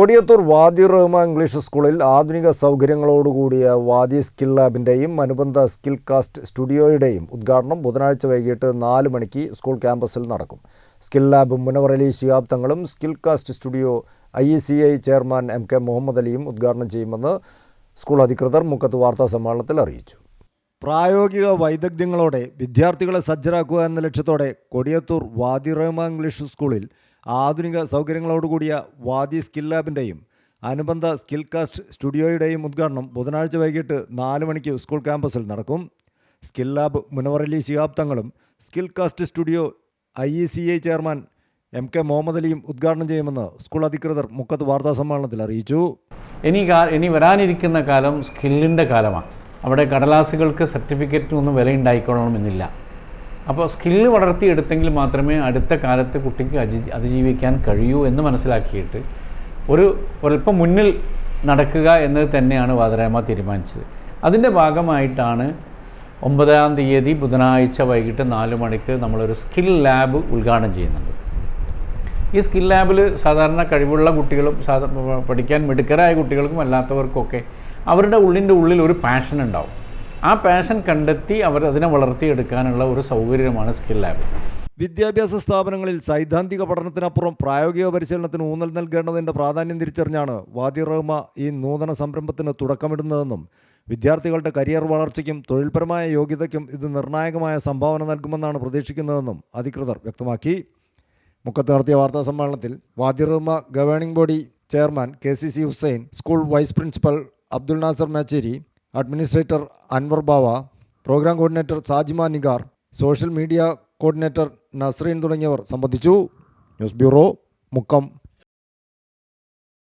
കൊടിയത്തൂർ വാദി Rahma English സ്കൂളിൽ ആധുനിക സൗകര്യങ്ങളോടുകൂടിയ വാദി skill ലാബിന്റെയും അനുബന്ധ സ്കിൽ കാസ്റ്റ് സ്റ്റുഡിയോയുടെയും ഉദ്ഘാടനം ബുധനാഴ്ച വൈകിട്ട് നാല് മണിക്ക് സ്കൂൾ ക്യാമ്പസിൽ നടക്കും. സ്കിൽ ലാബ് മുനവർ അലി ശിഹാബ് തങ്ങളും skill cast studio I C I chairman M K Muhammad അലിയും ഉദ്ഘാടനം ചെയ്യുമെന്ന് സ്കൂൾ അധികൃതർ മുക്കത്ത് വാർത്താ സമ്മേളനത്തിൽ അറിയിച്ചു. പ്രായോഗിക വൈദഗ്ധ്യങ്ങളോടെ വിദ്യാർത്ഥികളെ സജ്ജരാക്കുക എന്ന ലക്ഷ്യത്തോടെ കൊടിയത്തൂർ വാദി റഹ്മ ഇംഗ്ലീഷ് സ്കൂളിൽ ആധുനിക സൗകര്യങ്ങളോടുകൂടിയ വാദി സ്കിൽ ലാബിന്റെയും അനുബന്ധ സ്കിൽ കാസ്റ്റ് സ്റ്റുഡിയോയുടെയും ഉദ്ഘാടനം ബുധനാഴ്ച വൈകിട്ട് നാല് മണിക്ക് സ്കൂൾ ക്യാമ്പസിൽ നടക്കും. Skill lab Munavarali ശിഹാബ്ദങ്ങളും skill cast studio I E C I chairman M K Muhammad അലിയും ഉദ്ഘാടനം ചെയ്യുമെന്ന് സ്കൂൾ അധികൃതർ മുക്കത്ത് വാർത്താ സമ്മേളനത്തിൽ അറിയിച്ചു. ഇനി ഇനി വരാനിരിക്കുന്ന കാലം സ്കില്ലിന്റെ കാലമാണ്. അവിടെ കടലാസുകൾക്ക് സർട്ടിഫിക്കറ്റിനൊന്നും വില ഉണ്ടായിക്കൊള്ളണമെന്നില്ല അപ്പോൾ സ്കില്ല് വളർത്തിയെടുത്തെങ്കിൽ മാത്രമേ അടുത്ത കാലത്ത് കുട്ടിക്ക് അജി അതിജീവിക്കാൻ കഴിയൂ എന്ന് മനസ്സിലാക്കിയിട്ട് ഒരു ഒരല്പം മുന്നിൽ നടക്കുക എന്നത് തന്നെയാണ് വാദരാമ തീരുമാനിച്ചത്. അതിന്റെ ഭാഗമായിട്ടാണ് ഒമ്പതാം തീയതി ബുധനാഴ്ച വൈകിട്ട് നാല് മണിക്ക് നമ്മളൊരു സ്കിൽ ലാബ് ഉദ്ഘാടനം ചെയ്യുന്നുണ്ട് ഈ സ്കിൽ ലാബിൽ സാധാരണ കഴിവുള്ള കുട്ടികളും സാധാ പഠിക്കാൻ മിടുക്കരായ കുട്ടികൾക്കും അല്ലാത്തവർക്കൊക്കെ അവരുടെ ഉള്ളിന്റെ ഉള്ളിൽ ഒരു പാഷൻ ഉണ്ടാവും. ആ പാഷൻ കണ്ടെത്തി അവർ അതിനെ വളർത്തിയെടുക്കാനുള്ള ഒരു സൗകര്യമാണ് സ്കിൽ ലാബ് വിദ്യാഭ്യാസ സ്ഥാപനങ്ങളിൽ സൈദ്ധാന്തിക പഠനത്തിനപ്പുറം പ്രായോഗിക പരിശീലനത്തിന് ഊന്നൽ നൽകേണ്ടതിന്റെ പ്രാധാന്യം തിരിച്ചറിഞ്ഞാണ് വാദി റഹ്മ ഈ നൂതന സംരംഭത്തിന് തുടക്കമിടുന്നതെന്നും വിദ്യാർത്ഥികളുടെ കരിയർ വളർച്ചയ്ക്കും തൊഴിൽപരമായ യോഗ്യതയ്ക്കും ഇത് നിർണായകമായ സംഭാവന നൽകുമെന്നാണ് പ്രതീക്ഷിക്കുന്നതെന്നും അധികൃതർ വ്യക്തമാക്കി. മുക്കത്ത് നടത്തിയ വാർത്താ സമ്മേളനത്തിൽ Wadi Rahma governing body chairman K C C Hussain school vice principal Abdul Nasar Mecheri administrator Anwar Bava programme coordinator Sajima Nigar social media coordinator Nasreen തുടങ്ങിയവർ സംബന്ധിച്ചു. News bureau Mukkam.